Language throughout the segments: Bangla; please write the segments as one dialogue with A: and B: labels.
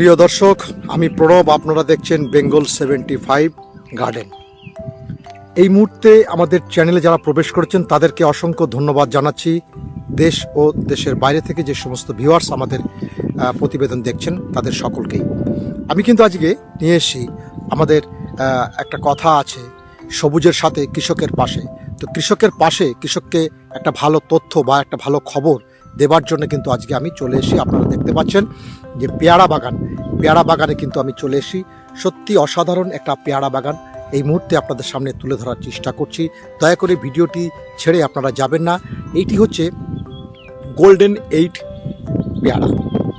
A: প্রিয় দর্শক, আমি প্রণব, আপনারা দেখছেন বেঙ্গল সেভেন্টি ফাইভ গার্ডেন। এই মুহূর্তে আমাদের চ্যানেলে যারা প্রবেশ করেছেন, তাদেরকে অসংখ্য ধন্যবাদ জানাচ্ছি। দেশ ও দেশের বাইরে থেকে যে সমস্ত ভিউয়ার্স আমাদের প্রতিবেদন দেখছেন, তাদের সকলকেই। আমি কিন্তু আজকে নিয়ে এসেছি আমাদের একটা কথা আছে সবুজের সাথে কৃষকের পাশে। তো কৃষকের পাশে কৃষককে একটা ভালো তথ্য বা একটা ভালো খবর দেবার জন্য কিন্তু আজকে আমি চলে এসি আপনারা দেখতে পাচ্ছেন যে পেয়ারা বাগান। পেয়ারা বাগানে কিন্তু আমি চলে এসি সত্যি অসাধারণ একটা পেয়ারা বাগান। এই মুহূর্তে আপনাদের সামনে তুলে ধরার চেষ্টা করছি। দয়া করে ভিডিওটি ছেড়ে আপনারা যাবেন না। এইটি হচ্ছে গোল্ডেন এইট পেয়ারা।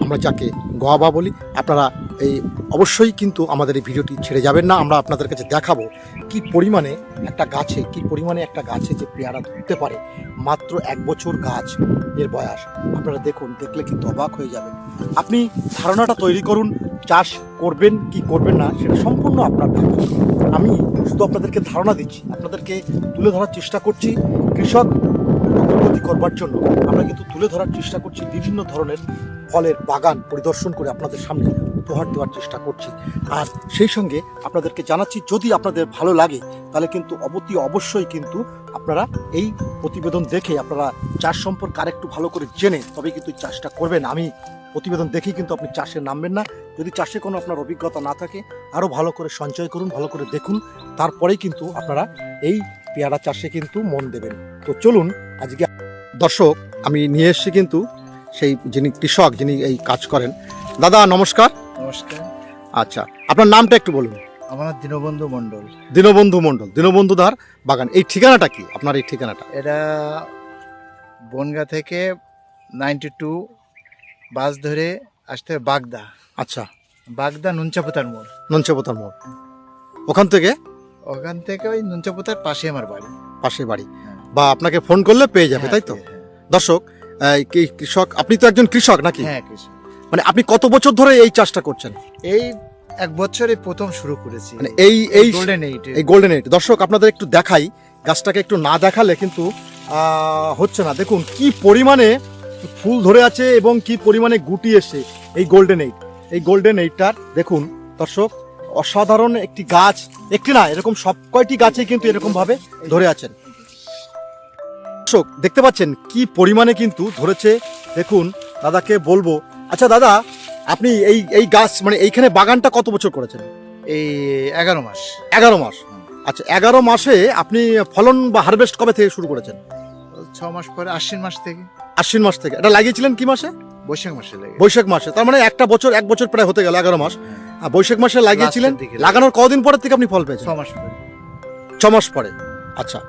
A: আমরা যাকে গোয়াবা বলি, আপনারা এই অবশ্যই কিন্তু আমাদের এই ভিডিওটি ছেড়ে যাবেন না। আমরা আপনাদের কাছে দেখাবো কি পরিমাণে একটা গাছে, কি পরিমাণে একটা গাছে যে পেয়ারা ধরতে পারে। মাত্র এক বছর গাছ এর বয়স। আপনারা দেখুন, দেখলে কিন্তু অবাক হয়ে যাবেন। আপনি ধারণাটা তৈরি করুন, চাষ করবেন, কি করবেন না, সেটা সম্পূর্ণ আপনার ব্যাপার আমি শুধু আপনাদেরকে ধারণা দিচ্ছি, আপনাদেরকে তুলে ধরার চেষ্টা করছি কৃষক অগ্রগতি করবার জন্য। আমরা কিন্তু তুলে ধরার চেষ্টা করছি বিভিন্ন ধরনের ফলের বাগান পরিদর্শন করে আপনাদের সামনে উপহার দেওয়ার চেষ্টা করছি। আর সেই সঙ্গে আপনাদেরকে জানাচ্ছি, যদি আপনাদের ভালো লাগে, তাহলে কিন্তু অবতি অবশ্যই কিন্তু আপনারা এই প্রতিবেদন দেখে, আপনারা চাষ সম্পর্কে আরেকটু ভালো করে জেনে তবে কিন্তু চাষটা করবেন। আমি প্রতিবেদন দেখেই কিন্তু আপনি চাষে নামবেন না। যদি চাষে কোনো আপনার অভিজ্ঞতা না থাকে আরও ভালো করে সঞ্চয় করুন, ভালো করে দেখুন। তারপরেই কিন্তু আপনারা এই পেয়ারা চাষে কিন্তু মন দেবেন। তো চলুন, আজকে দর্শক, আমি নিয়ে এসেছি কিন্তু সেই যিনি কৃষক, যিনি এই কাজ করেন। দাদা, নমস্কার।
B: নমস্কার।
A: আচ্ছা আপনার নামটা একটু বলুন।
B: আমার নাম দীনবন্ধু মণ্ডল।
A: দীনবন্ধু মণ্ডল দীনবন্ধু দার বাগান এই ঠিকানাটা কি? আপনার এই ঠিকানাটা?
B: এটা বনগা থেকে নাইনটি টু বাস ধরে আসতে হবে বাগদা।
A: আচ্ছা।
B: বাগদা নুনচাপুতার মোড়।
A: নঞ্চপতার মোড়। ওখান থেকে?
B: ওখান থেকে ওই নুনচাপুতার পাশে আমার বাড়ি।
A: পাশে বাড়ি। বা আপনাকে ফোন করলে পেয়ে যাবে তাই তো?
B: হ্যাঁ,
A: দর্শক কৃষক আপনি তো একজন কৃষক নাকি?
B: হ্যাঁ কৃষক।
A: মানে আপনি কত বছর ধরে এই চাষটা করছেন?
B: এই এক বছরে প্রথম শুরু করেছি।
A: মানে এই এই
B: গোল্ডেন এইট
A: এই গোল্ডেন এইট দর্শক আপনাদের একটু দেখাই গাছটাকে একটু না দেখালে কিন্তু হচ্ছে না। দেখুন কি পরিমাণে ফুল ধরে আছে এবং কি পরিমাণে গুটি এসে এই গোল্ডেন এইট এই গোল্ডেন এইটটার দেখুন দর্শক অসাধারণ একটি গাছ। একটি না এরকম সব কয়টি গাছে কিন্তু এরকম ভাবে ধরে আছেন। দর্শক দেখতে পাচ্ছেন কি পরিমাণে কিন্তু ধরেছে। দেখুন দাদাকে বলব আচ্ছা দাদা আপনি এই এই গাছ মানে এইখানে বাগানটা কত বছর করেছেন?
B: এই এগারো মাস।
A: এগারো মাস। আচ্ছা এগারো মাসে আপনি ফলন বা হারভেস্ট কবে থেকে শুরু করেছেন?
B: ছ মাস পরে আশ্বিন মাস থেকে।
A: আশ্বিন মাস থেকে। এটা লাগিয়েছিলেন কি মাসে?
B: বৈশাখ মাসে
A: বৈশাখ মাসে। তার মানে একটা বছর এক বছর প্রায় হতে গেল এগারো মাস। আর বৈশাখ মাসে লাগিয়েছিলেন? লাগানোর কদিন পরের থেকে আপনি ফল পেয়েছেন?
B: ছ মাস পরে।
A: ছ মাস পরে। আচ্ছা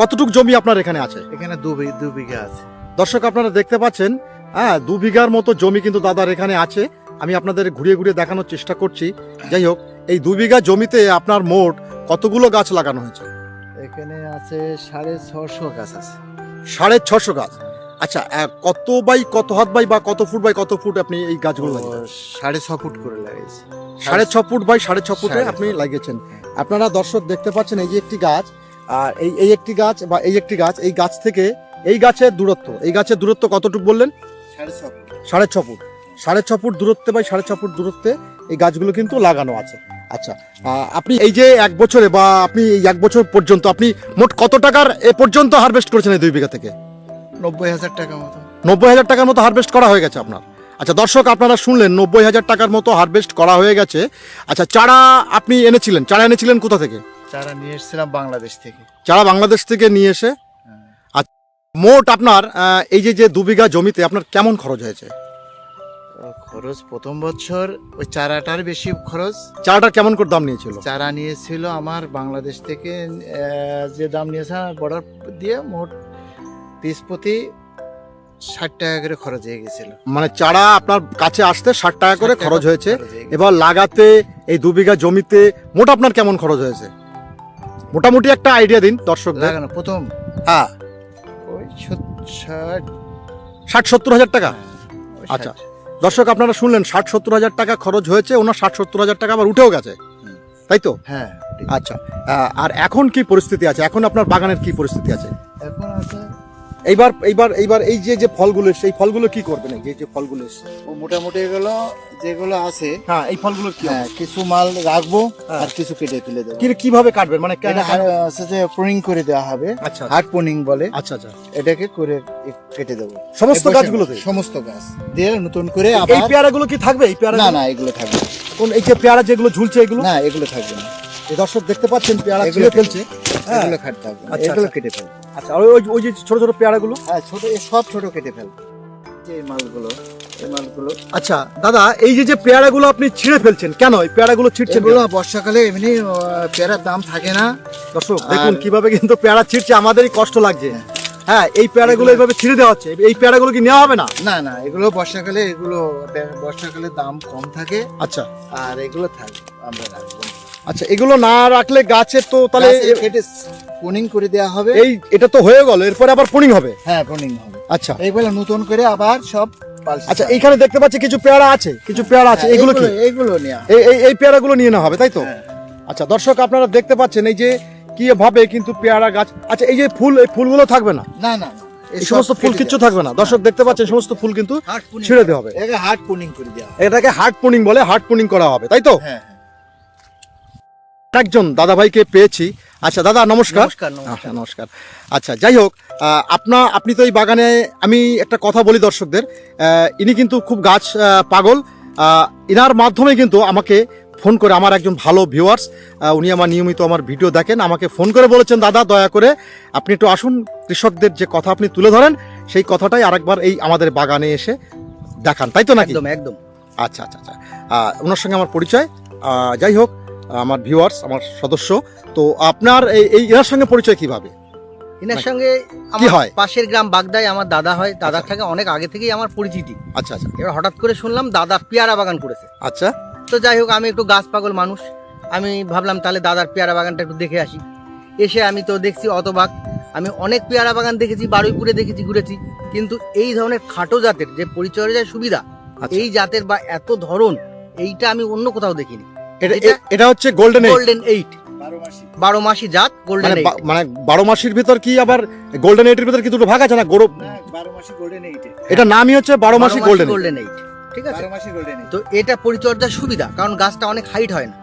A: কতটুক জমি আপনার এখানে আছে?
B: এখানে দু বিঘা আছে।
A: দর্শক আপনারা দেখতে পাচ্ছেন হ্যাঁ দু বিঘার মতো জমি কিন্তু দাদার এখানে আছে। আমি আপনাদের ঘুরিয়ে ঘুরিয়ে দেখানোর চেষ্টা করছি। যাই হোক এই দু বিঘা জমিতে আপনার মোট কতগুলো গাছ লাগানো হয়েছে?
B: এখানে আছে সাড়ে ছশো গাছ আছে।
A: সাড়ে ছশো গাছ। আচ্ছা কত বাই কত হাত বাই বা কত ফুট বাই কত ফুট আপনি এই গাছগুলো
B: সাড়ে ছ ফুট করে লাগিয়েছি।
A: সাড়ে ছ ফুট বাই সাড়ে ছ ফুটে আপনি লাগিয়েছেন। আপনারা দর্শক দেখতে পাচ্ছেন এই যে একটি গাছ আর এই এই একটি গাছ বা এই একটি গাছ এই গাছ থেকে এই গাছের দূরত্ব এই গাছের দূরত্ব কতটুকু বললেন?
B: সাড়ে ছ ফুট।
A: সাড়ে ছ ফুট। দূরত্বে বাই সাড়ে ছ ফুট দূরত্বে এই গাছগুলো কিন্তু লাগানো আছে। আচ্ছা আপনি এই যে এক বছরে বা আপনি এই এক বছর পর্যন্ত আপনি মোট কত টাকার এ পর্যন্ত হারভেস্ট করেছেন এই দুই বিঘা থেকে?
B: নব্বই হাজার টাকা মতো।
A: নব্বই হাজার টাকার মতো হারভেস্ট করা হয়ে গেছে আপনার। আচ্ছা দর্শক আপনারা শুনলেন নব্বই হাজার টাকার মতো হারভেস্ট করা হয়ে গেছে। আচ্ছা চারা আপনি এনেছিলেন চারা এনেছিলেন কোথা থেকে?
B: চারা নিয়ে এসেছিলাম বাংলাদেশ থেকে।
A: চারা বাংলাদেশ থেকে নিয়ে এসে। মোট আপনার এই যে যে দু বিঘা জমিতে আপনার কেমন খরচ হয়েছে?
B: খরচ প্রথম বছর ওই চারাটার বেশি খরচ।
A: চারাটার কেমন করে দাম নিয়েছিল?
B: চারা নিয়েছিল আমার বাংলাদেশ থেকে যে দাম নিয়েছে বর্ডার দিয়ে মোট পিস প্রতি ষাট টাকা করে খরচ হয়ে গেছিল।
A: মানে চারা আপনার কাছে আসতে ষাট টাকা করে খরচ হয়েছে।
B: হয়ে।
A: এবার লাগাতে এই দু বিঘা জমিতে মোট আপনার কেমন খরচ হয়েছে? মোটামুটি একটা আইডিয়া দিন দর্শক
B: লাগানো প্রথম।
A: হ্যাঁ।
B: ষাট
A: ষাট সত্তর হাজার টাকা? আচ্ছা। দর্শক আপনারা শুনলেন ষাট সত্তর হাজার টাকা খরচ হয়েছে ওনার ষাট সত্তর হাজার টাকা আবার উঠেও গেছে। তাই তো?
B: হ্যাঁ
A: আচ্ছা। আর এখন কি পরিস্থিতি আছে? এখন আপনার বাগানের কি পরিস্থিতি আছে? এইবার এইবার এইবার এই যে যে ফলগুলো এসছে এই ফলগুলো কি করবেন এই যে যে ফলগুলো এসছে।
B: ও মোটামুটি এগুলো যেগুলো আছে
A: হ্যাঁ এই ফলগুলো কি
B: হ্যাঁ, কিছু মাল রাখব
A: হ্যাঁ।
B: আর কিছু কেটে ফেলে দেবো।
A: কি কীভাবে কাটবেন? মানে কেন
B: আছে যে পোনিং করে দেওয়া হবে
A: আচ্ছা
B: হার্ড পোনিং বলে
A: আচ্ছা আচ্ছা।
B: এটাকে করে কেটে দেবো।
A: সমস্ত
B: এই
A: গাছগুলোতে?
B: সমস্ত গাছ। দিয়ে নতুন করে
A: এই
B: আবার
A: পেয়ারাগুলো কি থাকবে? এই পেয়ারা
B: না না এগুলো থাকবে
A: কোন এই যে পেয়ারা যেগুলো ঝুলছে এগুলো?
B: না এগুলো থাকবে না।
A: এই দর্শক দেখতে পাচ্ছেন পেয়ারা
B: এগুলো
A: ফেলছে। হ্যাঁ।
B: এগুলো কাটতে হবে।
A: আচ্ছা,
B: এগুলো
A: আচ্ছা।
B: কেটে ফেলবে।
A: আচ্ছা আর ওই ওই যে ছোট ছোট পেয়ারাগুলো?
B: হ্যাঁ ছোট সব ছোট কেটে যে এই মালগুলো
A: আচ্ছা দাদা এই যে যে পেয়ারাগুলো আপনি ছিঁড়ে ফেলছেন কেন এই পেয়ারাগুলো ছিঁড়ছেন
B: এগুলো বর্ষাকালে এমনি আহ, পেয়ারার দাম থাকে না।
A: দর্শক দেখুন কীভাবে কিন্তু পেয়ারা ছিঁড়ছে আমাদেরই কষ্ট লাগছে। হ্যাঁ। এই পেয়ারাগুলো এইভাবে ছিঁড়ে দেওয়া হচ্ছে এই পেয়ারাগুলো কি নেওয়া হবে না?
B: না না এগুলো বর্ষাকালে এগুলো বর্ষাকালে দাম কম থাকে।
A: আচ্ছা।
B: আর এগুলো থাকে আমরা রাখব।
A: আচ্ছা এগুলো না রাখলে গাছের তো তাহলে
B: গাছে কেটে পোনিং করে দেওয়া হবে।
A: এই এটা তো হয়ে গেল এরপরে আবার পুনিং হবে?
B: হ্যাঁ পোনিং হবে।
A: আচ্ছা।
B: এইগুলো নতুন করে আবার সব
A: আচ্ছা এইখানে দেখতে পাচ্ছি কিছু পেয়ারা আছে কিছু পেয়ারা আছে এগুলো কি?
B: নেওয়া
A: এই এই এই পেয়ারাগুলো নিয়ে নেওয়া হবে তাই তো?
B: হ্যাঁ।
A: আচ্ছা দর্শক আপনারা দেখতে পাচ্ছেন এই যে কি ভাবে কিন্তু পেয়ারা গাছ আচ্ছা এই যে ফুল এই ফুলগুলো থাকবে না?
B: না না না।
A: এই সমস্ত ফুল কিচ্ছু থাকবে না। দর্শক দেখতে পাচ্ছেন সমস্ত ফুল কিন্তু ছিঁড়ে দেওয়া হবে।
B: এটাকে হার্ড পোনিং করে দেওয়া
A: এটাকে হার্ড পুনিং বলে হার্ড পুনিং করা হবে তাই তো?
B: হ্যাঁ।
A: একজন দাদা ভাইকে পেয়েছি। আচ্ছা দাদা নমস্কার।
B: নমস্কার, নমস্কার।
A: আচ্ছা, যাই হোক আপনা আপনি তো এই বাগানে আমি একটা কথা বলি দর্শকদের ইনি কিন্তু খুব গাছ পাগল। ইনার মাধ্যমে কিন্তু আমাকে ফোন করে আমার একজন ভালো ভিউয়ার্স উনি আমার নিয়মিত আমার ভিডিও দেখেন আমাকে ফোন করে বলেছেন দাদা দয়া করে আপনি একটু আসুন কৃষকদের যে কথা আপনি তুলে ধরেন সেই কথাটাই আরেকবার এই আমাদের বাগানে এসে দেখান। তাই তো নাকি?
C: একদম একদম।
A: আচ্ছা আচ্ছা আচ্ছা। ওনার সঙ্গে আমার পরিচয়। যাই হোক আমার ভিউয়ার্স আমার সদস্য। তো আপনার এই এনার সঙ্গে পরিচয় কীভাবে?
C: এনার সঙ্গে
A: কি
C: আমার
A: হয়?
C: পাশের গ্রাম বাগদায় আমার দাদা হয়। দাদার
A: আচ্ছা।
C: থেকে অনেক আগে থেকেই আমার পরিচিতি।
A: আচ্ছা আচ্ছা।
C: এবার হঠাৎ করে শুনলাম দাদা পেয়ারা বাগান করেছে।
A: আচ্ছা।
C: তো যাই হোক আমি একটু গাছ পাগল মানুষ। আমি ভাবলাম তাহলে দাদার পেয়ারা বাগানটা একটু দেখে আসি। এসে আমি তো দেখছি অতবাক। আমি অনেক পেয়ারা বাগান দেখেছি বারুইপুরে দেখেছি ঘুরেছি। কিন্তু এই ধরনের খাটো জাতের যে পরিচর্যার সুবিধা
A: আচ্ছা।
C: এই জাতের বা এত ধরন এইটা আমি অন্য কোথাও দেখিনি।
A: এটা
C: এটা-
A: হচ্ছে গোল্ডেন
C: গোল্ডেন এইট
B: বারো মাসি।
C: জাত গোল্ডেন
A: মানে মানে বারো মাসির ভিতর কি আবার গোল্ডেন এইটের ভিতর কি দুটো ভাগ আছে না গৌরব
B: না বারো মাসি গোল্ডেন এইটে
A: এটা নামই হচ্ছে বারো মাসি গোল্ডেন
C: গোল্ডেন এইট ঠিক আছে? তো এটা পরিচর্যার সুবিধা কারণ গাছটা অনেক হাইট হয় না।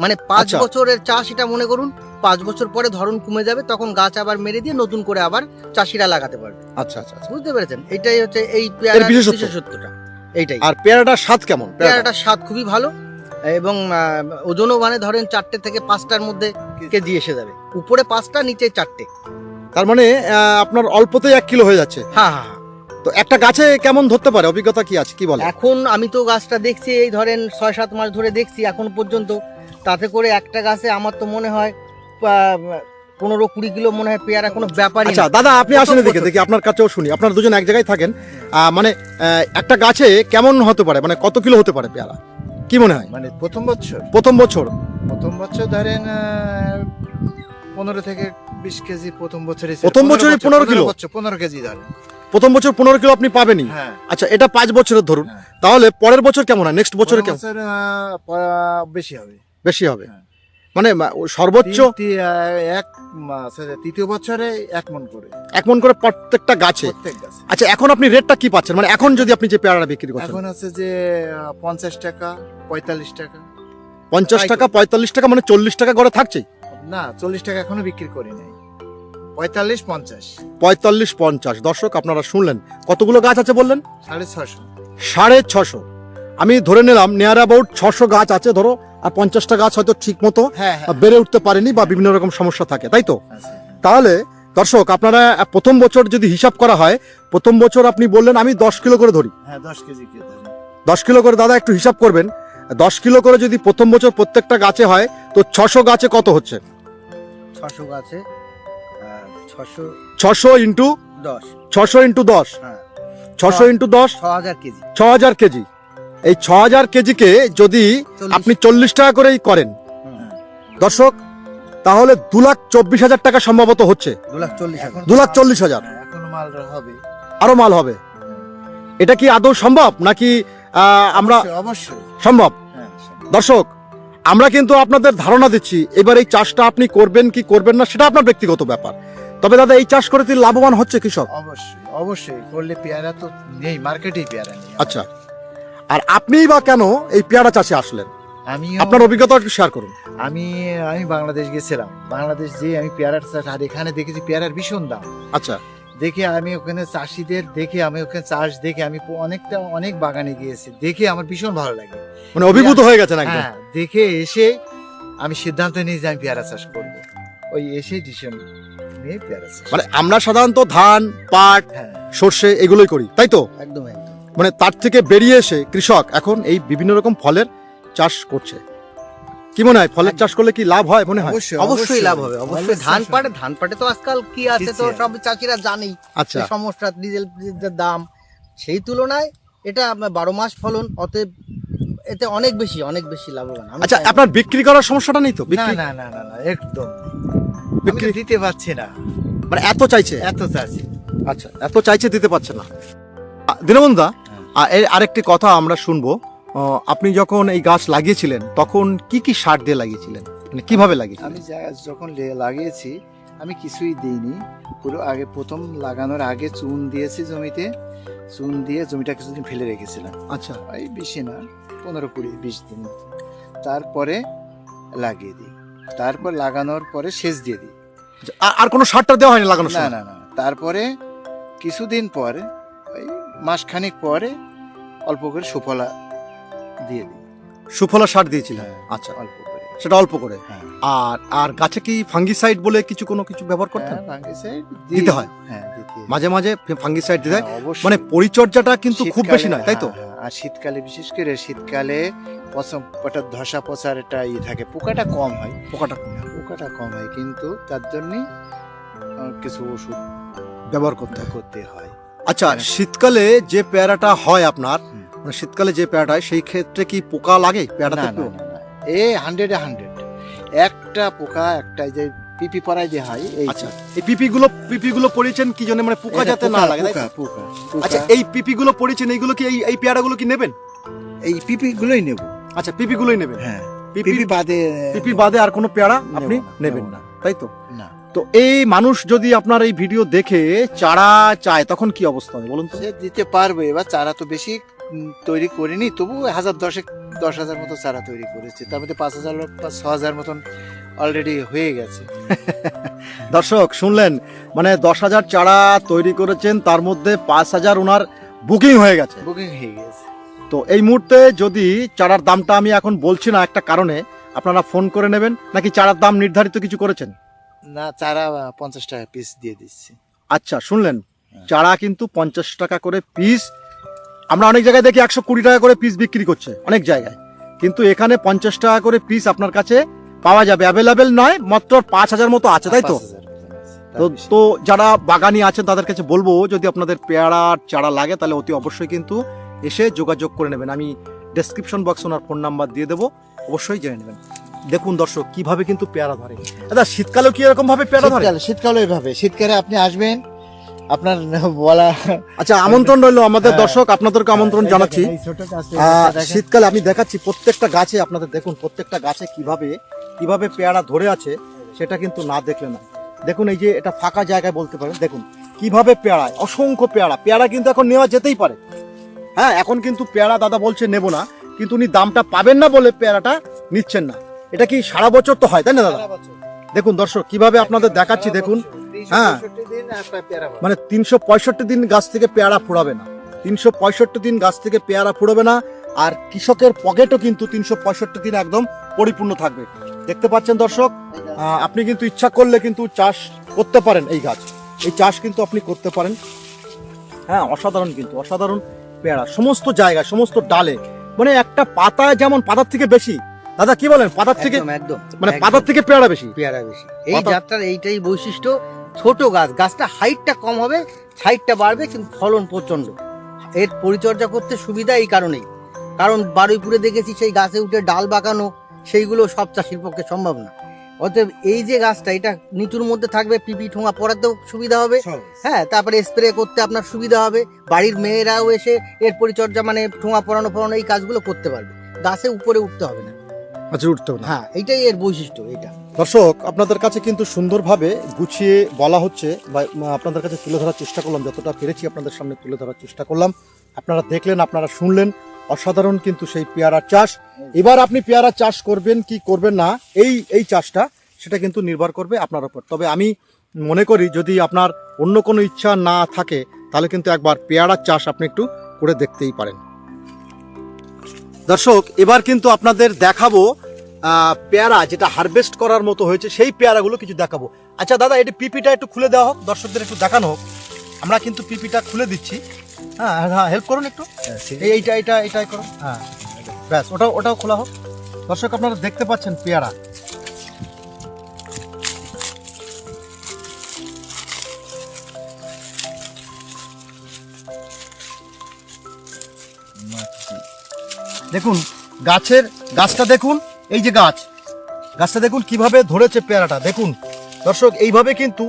C: মানে পাঁচ
A: আচ্ছা।
C: বছরের চাষ এটা মনে করুন পাঁচ বছর পরে ধরন কমে যাবে তখন গাছ আবার মেরে দিয়ে নতুন করে আবার চাষিরা লাগাতে পারবে।
A: আচ্ছা আচ্ছা আচ্ছা।
C: বুঝতে পেরেছেন? এটাই হচ্ছে এই পেয়ারার বিশেষত্বটা। এইটাই।
A: আর পেয়ারাটার স্বাদ কেমন?
C: পেয়ারাটার স্বাদ খুবই ভালো। এবং ওজনও মানে ধরেন চারটে থেকে পাঁচটার মধ্যে কেজি এসে যাবে। উপরে পাঁচটা নিচে চারটে।
A: তার মানে আপনার অল্পতেই এক কিলো হয়ে যাচ্ছে।
C: হ্যাঁ হ্যাঁ হ্যাঁ।
A: তো একটা গাছে কেমন ধরতে পারে? অভিজ্ঞতা কি আছে? কি বলে?
C: এখন আমি তো গাছটা দেখছি এই ধরেন ছয় সাত মাস ধরে দেখছি এখন পর্যন্ত। তাতে করে একটা গাছে আমার তো মনে হয় পনেরো কুড়ি কিলো মনে হয় পেয়ারা কোনো ব্যাপারই
A: আচ্ছা। দাদা আপনি আসেন
C: দেখে
A: দেখি আপনার কাছেও শুনি। আপনারা দুজন এক জায়গায় থাকেন। মানে একটা গাছে কেমন হতে পারে? মানে কত কিলো হতে পারে পেয়ারা? কি মনে হয়?
B: মানে প্রথম বছর।
A: প্রথম বছর।
B: প্রথম বছর ধরেন পনেরো থেকে বিশ কেজি প্রথম বছরে
A: প্রথম বছরে 15 কিলো?
B: পনেরো কেজি ধরেন।
A: প্রথম বছর পনেরো কিলো আপনি পাবেনই।
B: হ্যাঁ।
A: আচ্ছা এটা পাঁচ বছরের ধরুন।
B: হ্যাঁ।
A: তাহলে পরের বছর কেমন হয়? নেক্সট বছরে কেমন?
B: বেশি হবে।
A: বেশি হবে।
B: হ্যাঁ।
A: মানে সর্বোচ্চ
B: এক তৃতীয় বছরে এক মন করে।
A: এক মন করে প্রত্যেকটা গাছে?
B: প্রত্যেক গাছে।
A: আচ্ছা এখন আপনি রেটটা কি পাচ্ছেন? মানে এখন যদি আপনি যে পেয়ারা বিক্রি করছেন।
B: এখন আছে যে পঞ্চাশ টাকা পঁয়তাল্লিশ টাকা।
A: পঞ্চাশ। টাকা পঁয়তাল্লিশ টাকা মানে চল্লিশ টাকা করে থাকছেই
B: না চল্লিশ টাকা এখনও বিক্রি করি নাই। পঁয়তাল্লিশ পঞ্চাশ।
A: পঁয়তাল্লিশ পঞ্চাশ। দর্শক আপনারা শুনলেন কতগুলো গাছ আছে বললেন?
B: সাড়ে ছশো
A: সাড়ে ছশো আমি ধরে নিলাম নিয়ার অ্যাবাউট ছশো গাছ আছে ধরো আর পঞ্চাশটা গাছ হয়তো ঠিক মতো
B: হ্যাঁ হ্যাঁ।
A: বেড়ে উঠতে পারেনি বা বিভিন্ন রকম সমস্যা থাকে তাই তো? তাহলে দর্শক আপনারা প্রথম বছর যদি হিসাব করা হয় প্রথম বছর আপনি বললেন আমি দশ কিলো করে ধরি।
B: হ্যাঁ দশ
A: কিলো করে দাদা একটু হিসাব করবেন দশ কিলো করে যদি প্রথম বছর প্রত্যেকটা গাছে হয় তো ছশো গাছে কত হচ্ছে?
C: ছশো গাছে ছশো
A: ছশো ইন্টু
C: দশ।
A: ছশো ইন্টু দশ। ছশো ইন্টু দশ?
C: ছ হাজার কেজি।
A: ছ হাজার কেজি। এই ছ হাজার কেজিকে যদি আপনি চল্লিশ টাকা করেই করেন। দর্শক তাহলে দু লাখ চব্বিশ হাজার টাকা সম্ভবত হচ্ছে।
C: দু লাখ চল্লিশ
A: হাজার।
B: হ্যাঁ, মাল হবে।
A: আরও মাল হবে। এটা কি আদৌ সম্ভব নাকি আমরা
B: অবশ্যই, অবশ্যই।
A: সম্ভব?
B: হ্যাঁ সম্ভব।
A: দর্শক আমরা কিন্তু আপনাদের ধারণা দিচ্ছি এবার এই চাষটা আপনি করবেন কি করবেন না সেটা আপনার ব্যক্তিগত ব্যাপার। তবে দাদা এই চাষ করে তিনি লাভবান হচ্ছে কৃষক?
B: অবশ্যই অবশ্যই। করলে পেয়ারা তো নেই মার্কেটেই পেয়ারা নেই।
A: আচ্ছা। আর আপনিই বা কেন এই পেয়ারা চাষে আসলেন?
B: আমি
A: আপনার অভিজ্ঞতা একটু শেয়ার করুন।
B: আমি আমি বাংলাদেশ গেছিলাম। বাংলাদেশ যে আমি পেয়ারার চাষ আর এখানে দেখেছি পেয়ারার ভীষণ দাম।
A: আচ্ছা।
B: দেখে আমি ওখানে চাষিদের দেখে আমি ওখানে চাষ দেখে আমি অনেকটা অনেক বাগানে গিয়েছি। দেখে আমার ভীষণ ভালো লাগে।
A: মানে অভিভূত হয়ে গেছে একদম।
B: হ্যাঁ দেখে এসে আমি সিদ্ধান্ত নিয়ে যে আমি পেয়ারা চাষ করব। ওই এসে ডিসিশন নিয়ে পেয়ারা চাষ
A: মানে আমরা সাধারণত ধান পাট
B: হ্যাঁ।
A: সর্ষে এগুলোই করি তাই তো?
C: একদম।
A: মানে তার থেকে বেরিয়ে এসে কৃষক এখন এই বিভিন্ন রকম ফলের চাষ করছে। কি মনে হয়? ফলের চাষ করলে কি লাভ হয় মনে হয়?
B: অবশ্যই
C: অবশ্যই লাভ হবে অবশ্যই ধান পাটে ধান পাটে তো আজকাল কি আছে তো সব চাষিরা জানেই।
A: আচ্ছা।
C: সমস্যা ডিজেল ডিজেলের দাম। সেই তুলনায় এটা আপনার বারো মাস ফলন অতএব এতে অনেক বেশি অনেক বেশি লাভবান।
A: আচ্ছা আপনার বিক্রি করার সমস্যাটা নেই তো?
B: না
A: বিক্রি
B: না না না একদম।
A: বিক্রি?
B: দিতে পারছে না।
A: মানে এত চাইছে?
B: এত চাইছে।
A: আচ্ছা এত চাইছে দিতে পারছে না। দীনবন্ধা এর আরেকটি কথা আমরা শুনব। আপনি যখন এই গাছ লাগিয়েছিলেন তখন কি কি সার দিয়ে লাগিয়েছিলেন? মানে কীভাবে লাগিয়েছিলেন?
B: আমি যখন লাগিয়েছি আমি কিছুই দিইনি। পুরো আগে প্রথম লাগানোর আগে চুন দিয়েছি জমিতে। চুন দিয়ে জমিটা কিছুদিন ফেলে রেখেছিলাম।
A: আচ্ছা।
B: এই বেশি না পনেরো কুড়ি বিশ দিন তারপরে লাগিয়ে দিই। তারপর লাগানোর পরে সেচ দিয়ে দিই।
A: আচ্ছা, আর- কোনো সারটা দেওয়া হয়নি লাগানোর
B: না না না। তারপরে কিছুদিন পরে মাসখানেক পরে অল্প করে সুফলা দিয়ে দিই।
A: সুফলা সার দিয়েছিলেন?
B: হ্যাঁ,
A: আচ্ছা।
B: অল্প করে।
A: সেটা অল্প করে।
B: হ্যাঁ।
A: আর আর গাছে কি ফাঙ্গিসাইড বলে কিছু কোনো কিছু ব্যবহার করতেন?
B: হ্যাঁ, fungicide
A: দিতে হয়? মাঝে মাঝে ফাঙ্গিসাইড দিতে হয়। মানে পরিচর্যাটা কিন্তু খুব বেশি নয় তাই তো?
B: আর শীতকালে বিশেষ করে শীতকালে পচম ওটা ধসা পচার একটা ইয়ে থাকে পোকাটা কম হয়।
A: পোকাটা কম হয়।
B: পোকাটা কম হয় কিন্তু তার জন্যই কিছু ওষুধ
A: ব্যবহার করতে হয়।
B: করতে হয়।
A: আচ্ছা
B: হ্যাঁ।
A: শীতকালে যে পেয়ারাটা হয় আপনার মানে শীতকালে যে পেয়ারাটা হয় সেই ক্ষেত্রে কি পোকা লাগে পেয়ারাতে
B: না না এ হান্ড্রেডে হান্ড্রেড একটা পোকা একটা যে পিপি পরাই যে হয় এই
A: আচ্ছা এই পিপি গুলো পিপি গুলো পড়েছেন কি জন্য? মানে পোকা যাতে না লাগে
B: পোকা, পোকা।
A: আচ্ছা এই পিপি গুলো পড়েছেন এইগুলো কি এই এই পেয়ারা গুলো কি নেবেন?
B: এই পিপি গুলোই নেব।
A: আচ্ছা পিপি গুলোই নেবেন?
B: হ্যাঁ
A: পিপি
B: বাদে
A: পিপি বাদে আর কোনো পেয়ারা আপনি নেবেন না। তাই তো?
B: না।
A: তো এই মানুষ যদি আপনার এই ভিডিও দেখে চারা চায় তখন কি অবস্থা হবে বলুন তো?
B: সে দিতে পারবে। এবার চারা তো বেশি তৈরি করিনি তবু হাজার দশেক দশ হাজার মতো চারা তৈরি করেছে। তার মধ্যে পাঁচ হাজার বা ছ হাজার মতন অলরেডি হয়ে গেছে।
A: দর্শক শুনলেন মানে দশ হাজার চারা তৈরি করেছেন তার মধ্যে পাঁচ হাজার ওনার বুকিং হয়ে গেছে।
B: বুকিং হয়ে গেছে।
A: তো এই মুহূর্তে যদি চারার দামটা আমি এখন বলছি না একটা কারণে আপনারা ফোন করে নেবেন নাকি চারার দাম নির্ধারিত কিছু করেছেন?
B: না চারা পঞ্চাশ টাকা পিস দিয়ে দিচ্ছি।
A: আচ্ছা শুনলেন?
B: হ্যাঁ।
A: চারা কিন্তু পঞ্চাশ টাকা করে পিস আমরা অনেক জায়গায় দেখি একশো কুড়ি টাকা করে পিস বিক্রি করছে অনেক জায়গায়। কিন্তু এখানে পঞ্চাশ টাকা করে পিস আপনার কাছে পাওয়া যাবে। অ্যাভেলেবেল নয় মাত্র পাঁচ হাজার মতো আছে তাই তো?
B: 5,000 মতন আছে, তার
A: তো তো যারা বাগানি আছেন তাদের কাছে বলব যদি আপনাদের পেয়ারার চারা লাগে তাহলে অতি অবশ্যই কিন্তু এসে যোগাযোগ করে নেবেন। আমি ডেসক্রিপশন বক্স ওনার ফোন নাম্বার দিয়ে দেবো অবশ্যই জেনে নেবেন। দেখুন দর্শক কীভাবে কিন্তু পেয়ারা ধরে। দাদা শীতকালেও কি এরকম ভাবে পেয়ারা ধরে?
B: শীতকালে শীতকালে এইভাবে শীতকালে আপনি আসবেন আপনার বলা
A: আচ্ছা আমন্ত্রণ রইল আমাদের। দর্শক আপনাদেরকে আমন্ত্রণ জানাচ্ছি। শীতকালে আমি দেখাচ্ছি প্রত্যেকটা গাছে আপনাদের দেখুন প্রত্যেকটা গাছে কীভাবে কীভাবে পেয়ারা ধরে আছে সেটা কিন্তু না দেখলে না। দেখুন এই যে এটা ফাঁকা জায়গায় বলতে পারেন দেখুন কীভাবে পেয়ারা অসংখ্য পেয়ারা। পেয়ারা কিন্তু এখন নেওয়া যেতেই পারে। হ্যাঁ এখন কিন্তু পেয়ারা দাদা বলছে নেব না কিন্তু উনি দামটা পাবেন না বলে পেয়ারাটা নিচ্ছেন না। এটা কি সারা বছর তো হয় তাই না দাদা? দেখুন দর্শক কীভাবে আপনাদের দেখাচ্ছি দেখুন। হ্যাঁ। মানে তিনশো পঁয়ষট্টি দিন গাছ থেকে পেয়ারা ফুরাবে না। তিনশো পঁয়ষট্টি দিন গাছ থেকে পেয়ারা ফুরাবে না। আর কৃষকের পকেটও কিন্তু তিনশো পঁয়ষট্টি দিন একদম পরিপূর্ণ থাকবে। দেখতে পাচ্ছেন দর্শক আপনি কিন্তু ইচ্ছা করলে কিন্তু চাষ করতে পারেন এই গাছ। এই চাষ কিন্তু আপনি করতে পারেন। হ্যাঁ অসাধারণ কিন্তু অসাধারণ পেয়ারা। সমস্ত জায়গায় সমস্ত ডালে মানে একটা পাতা যেমন পাতার থেকে বেশি দাদা কি বলেন পাতার থেকে
C: একদম
A: মানে পাতার থেকে পেয়ারা বেশি?
C: পেয়ারা বেশি। এই যাত্রার এইটাই বৈশিষ্ট্য ছোট গাছ। গাছটা হাইটটা কম হবে সাইডটা বাড়বে কিন্তু ফলন প্রচণ্ড এর পরিচর্যা করতে সুবিধা এই কারণেই। কারণ বারুইপুরে দেখেছি সেই গাছে উঠে ডাল বাঁকানো সেইগুলো সব চাষির পক্ষে সম্ভব না। অতএব এই যে গাছটা এটা নিচুর মধ্যে থাকবে পিপি ঠোঙা পড়াতেও সুবিধা হবে। হ্যাঁ তারপরে স্প্রে করতে আপনার সুবিধা হবে। বাড়ির মেয়েরাও এসে এর পরিচর্যা মানে ঠোঙা পড়ানো পড়ানো এই কাজগুলো করতে পারবে। গাছে উপরে উঠতে হবে না।
A: আচ্ছা উঠতে না।
C: হ্যাঁ এইটাই এর বৈশিষ্ট্য এটা
A: দর্শক আপনাদের কাছে কিন্তু সুন্দরভাবে গুছিয়ে বলা হচ্ছে বা আপনাদের কাছে তুলে ধরার চেষ্টা করলাম যতটা পেরেছি আপনাদের সামনে তুলে ধরার চেষ্টা করলাম। আপনারা দেখলেন আপনারা শুনলেন অসাধারণ কিন্তু সেই পেয়ারার চাষ। এবার আপনি পেয়ারা চাষ করবেন কি করবেন না এই এই চাষটা সেটা কিন্তু নির্ভর করবে আপনার উপর। তবে আমি মনে করি যদি আপনার অন্য কোনো ইচ্ছা না থাকে তাহলে কিন্তু একবার পেয়ারার চাষ আপনি একটু করে দেখতেই পারেন। দর্শক এবার কিন্তু আপনাদের দেখাবো পেয়ারা যেটা হারভেস্ট করার মতো হয়েছে সেই পেয়ারাগুলো কিছু দেখাবো। আচ্ছা দাদা এটা পিপিটা একটু খুলে দেওয়া হোক দর্শকদের একটু দেখানো হোক। আমরা কিন্তু পিপিটা খুলে দিচ্ছি। হ্যাঁ হ্যাঁ হেল্প করুন একটু। এই এইটা এইটা এটাই করুন। হ্যাঁ ব্যাস ওটাও ওটাও খোলা হোক। দর্শক আপনারা দেখতে পাচ্ছেন পেয়ারা। দেখুন গাছের গাছটা দেখুন এই যে গাছ গাছটা দেখুন কীভাবে ধরেছে পেয়ারাটা দেখুন। দর্শক এইভাবে কিন্তু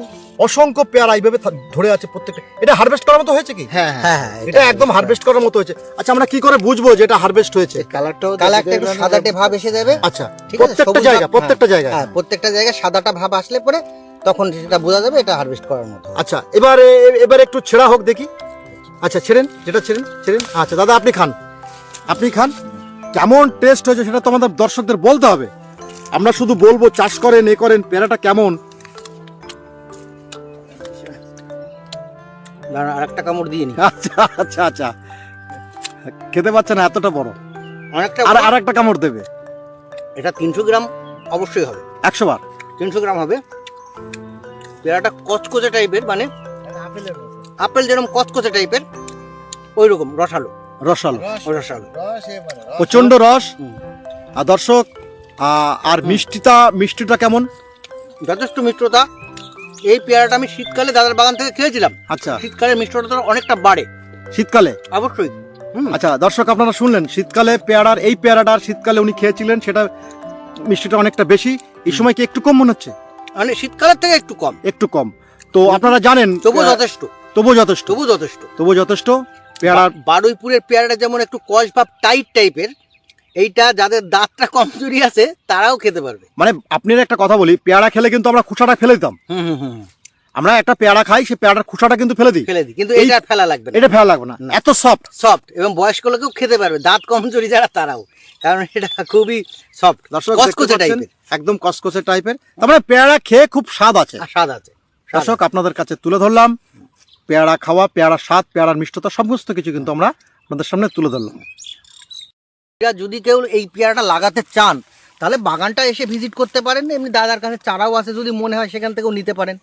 A: অসংখ্য পেয়ারা এইভাবে ধরে আছে প্রত্যেকটা। এটা হারভেস্ট করার মতো হয়েছে কি?
B: হ্যাঁ
C: হ্যাঁ হ্যাঁ
A: এটা একদম হারভেস্ট করার মতো হয়েছে। আচ্ছা আমরা কি করে বুঝব যে এটা হারভেস্ট হয়েছে?
B: কালারটাও
C: কালারটা একটু সাদাটে ভাব এসে যাবে।
A: আচ্ছা
C: ঠিক আছে,
A: প্রত্যেকটা জায়গা প্রত্যেকটা জায়গা
C: হ্যাঁ প্রত্যেকটা জায়গায় সাদাটা ভাব আসলে পরে তখন সেটা বোঝা যাবে এটা হারভেস্ট করার মতো
A: আচ্ছা এবারে এবার একটু ছেঁড়া হোক দেখি। আচ্ছা ছেড়েন যেটা ছেড়েন ছেড়েন। আচ্ছা দাদা আপনি খান। আপনি খান। কেমন টেস্ট হয়েছে সেটা তো আমাদের দর্শকদের বলতে হবে। আমরা শুধু বলব চাষ করেন এ করেন পেয়ারাটা কেমন?
C: আর একটা কামড় দিয়ে নি।
A: আচ্ছা আচ্ছা আচ্ছা। খেতে পাচ্ছে না এতটা বড়।
C: অনেকটা
A: আর আর একটা কামড় দেবে।
C: এটা তিনশো গ্রাম অবশ্যই হবে।
A: একশো বার।
C: তিনশো গ্রাম হবে। পেয়ারাটা কচকচে টাইপের মানে আপেল যেরকম কচকচে টাইপের ওই রকম রসালো।
A: রসালো। প্রচণ্ড রস আর দর্শক আর মিষ্টিটা মিষ্টিটা কেমন?
C: যথেষ্ট মিষ্টতা। এই পেয়ারাটা আমি শীতকালে দাদার বাগান থেকে খেয়েছিলাম।
A: আচ্ছা।
C: শীতকালে মিষ্টতা অনেকটা বাড়ে।
A: শীতকালে?
C: অবশ্যই। হুম।
A: আচ্ছা দর্শক আপনারা শুনলেন শীতকালে পেয়ারার এই পেয়ারাটার শীতকালে উনি খেয়েছিলেন সেটা মিষ্টিটা অনেকটা বেশি। এই সময় কি একটু কম মনে হচ্ছে?
C: মানে শীতকালের থেকে একটু কম।
A: একটু কম। তো আপনারা জানেন
C: তবুও
A: আহ,
C: যথেষ্ট।
A: তবুও যথেষ্ট।
C: তবু যথেষ্ট।
A: তবুও যথেষ্ট। পেয়ারার
C: বা- বারুইপুরের পেয়ারাটা যেমন একটু কষ ভাব টাইট টাইপের এইটা যাদের দাঁতটা কমজোরি আছে তারাও খেতে পারবে।
A: মানে আপনার একটা কথা বলি পেয়ারা খেলে কিন্তু আমরা খুসাটা ফেলে দিতাম।
C: হুম
A: আমরা একটা পেয়ারা খাই সেই পেয়ারার খুসাটা কিন্তু ফেলে দিই।
C: ফেলে দিই কিন্তু এটা ফেলা লাগবে না।
A: এটা ফেলা লাগবে না। এত সফট
C: সফট এবং বয়স্ক লোকেও খেতে পারবে দাঁত কমজোরি যারা তারাও। কারণ এটা খুবই সফট
A: দর্শক
C: কসকসে টাইপের
A: একদম কসকসে টাইপের তার মানে পেয়ারা খেয়ে খুব স্বাদ আছে।
C: স্বাদ আছে।
A: দর্শক আপনাদের কাছে তুলে ধরলাম। পেয়ারা খাওয়া পেয়ারা স্বাদ পেয়ারার মিষ্টতা সমস্ত কিছু কিন্তু আমরা আপনাদের সামনে তুলে ধরলাম।
C: যদি কেউ এই পেয়ারাটা লাগাতে চান তাহলে বাগানটা এসে ভিজিট করতে পারেন এমনি দাদার কাছে চারাও আছে যদি মনে হয় সেখান থেকেও নিতে পারেন।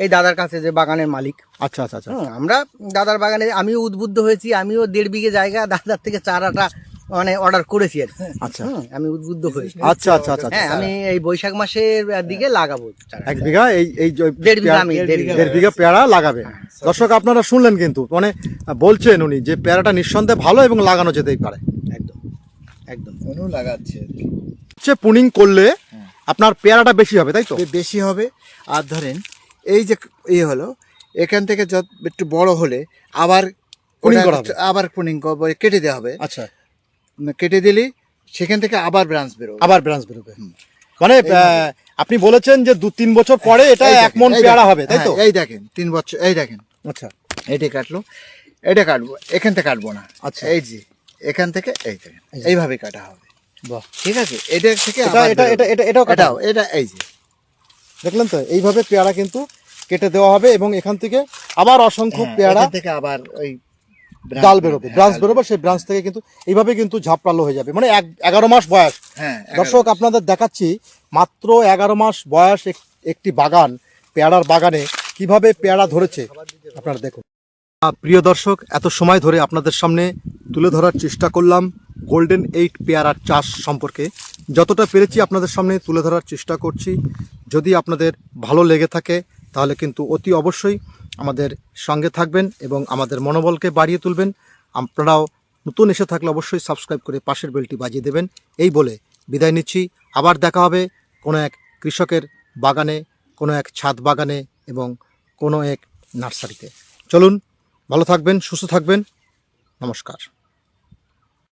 C: এই দাদার কাছে যে বাগানের মালিক।
A: আচ্ছা আচ্ছা আচ্ছা।
C: আমরা দাদার বাগানে আমিও উদ্বুদ্ধ হয়েছি আমিও দেড় বিঘে জায়গা দাদার থেকে চারাটা মানে অর্ডার করেছি আর কি।
A: আচ্ছা।
C: হুম, আমি উদ্বুদ্ধ হয়েছি
A: আচ্ছা আচ্ছা আচ্ছা
C: হ্যাঁ আমি এই বৈশাখ মাসের দিকে লাগাবো চারা।
A: এক বিঘা এই এই যে
C: দেড় বিঘা
A: পেয়ারা-
C: আমি, দেড় বিঘা।
A: দেড় বিঘা পেয়ারা লাগাবে। দর্শক আপনারা শুনলেন কিন্তু মানে বলছেন উনি যে পেয়ারাটা নিঃসন্দেহে ভালো এবং লাগানো যেতেই পারে।
C: একদম একদম।
B: অনু লাগাচ্ছে।
A: হচ্ছে পুনিং করলে আপনার পেয়ারাটা বেশি হবে তাই তো?
B: বে- বেশি হবে। আর ধরেন এই যে ইয়ে হলো এখান থেকে যত একটু বড় হলে আবার
A: Pruning
B: ওটা
A: করা হবে।
B: আবার পুনিং কেটে দেওয়া হবে।
A: আচ্ছা।
B: কেটে দিলে সেখান থেকে আবার ব্রাঞ্চ বেরোবে।
A: আবার ব্রাঞ্চ বেরোবে। মানে আপনি বলেছেন যে দু তিন বছর পরে এটা এক মন পেয়ারা হবে তাই তো?
B: হ্যাঁ, এই দেখেন তিন বছর এই দেখেন।
A: আচ্ছা।
B: এইটা কাটলো এটা কাটবো এখান থেকে কাটবো না।
A: আচ্ছা।
B: এই যে এখান থেকে এই দেখেন এইভাবে কাটা হবে।
A: বাহ।
B: ঠিক আছে? এটা থেকে
A: এটা এটা এটা এটা এটাও
B: কাটাও এটা এই যে।
A: দেখলেন তো? এইভাবে পেয়ারা কিন্তু কেটে দেওয়া হবে এবং এখান থেকে আবার অসংখ্য
B: হ্যাঁ,
A: পেয়ারা
B: থেকে আবার ওই
A: ডাল বেরোবে
B: হ্যাঁ,
A: ব্রাঞ্চ বেরোবে সেই ব্রাঞ্চ থেকে কিন্তু এইভাবে কিন্তু ঝাপড়ালো হয়ে যাবে। মানে এগারো মাস বয়স।
B: হ্যাঁ
A: দর্শক আপনাদের দেখাচ্ছি মাত্র এগারো মাস বয়স এক- একটি বাগান পেয়ারার বাগানে কীভাবে পেয়ারা ধরেছে। আপনারা দেখুন। প্রিয় দর্শক এত সময় ধরে আপনাদের সামনে তুলে ধরার চেষ্টা করলাম গোল্ডেন এইট পেয়ারার চাষ সম্পর্কে। যতটা পেরেছি আপনাদের সামনে তুলে ধরার চেষ্টা করছি। যদি আপনাদের ভালো লেগে থাকে তাহলে কিন্তু অতি অবশ্যই আমাদের সঙ্গে থাকবেন এবং আমাদের মনোবলকে বাড়িয়ে তুলবেন। আপনারাও নতুন এসে থাকলে অবশ্যই সাবস্ক্রাইব করে পাশের বেলটি বাজিয়ে দেবেন। এই বলে বিদায় নিচ্ছি। আবার দেখা হবে কোনো এক কৃষকের বাগানে, কোনো এক ছাদ বাগানে এবং কোনো এক নার্সারিতে। চলুন, ভালো থাকবেন, সুস্থ থাকবেন। নমস্কার।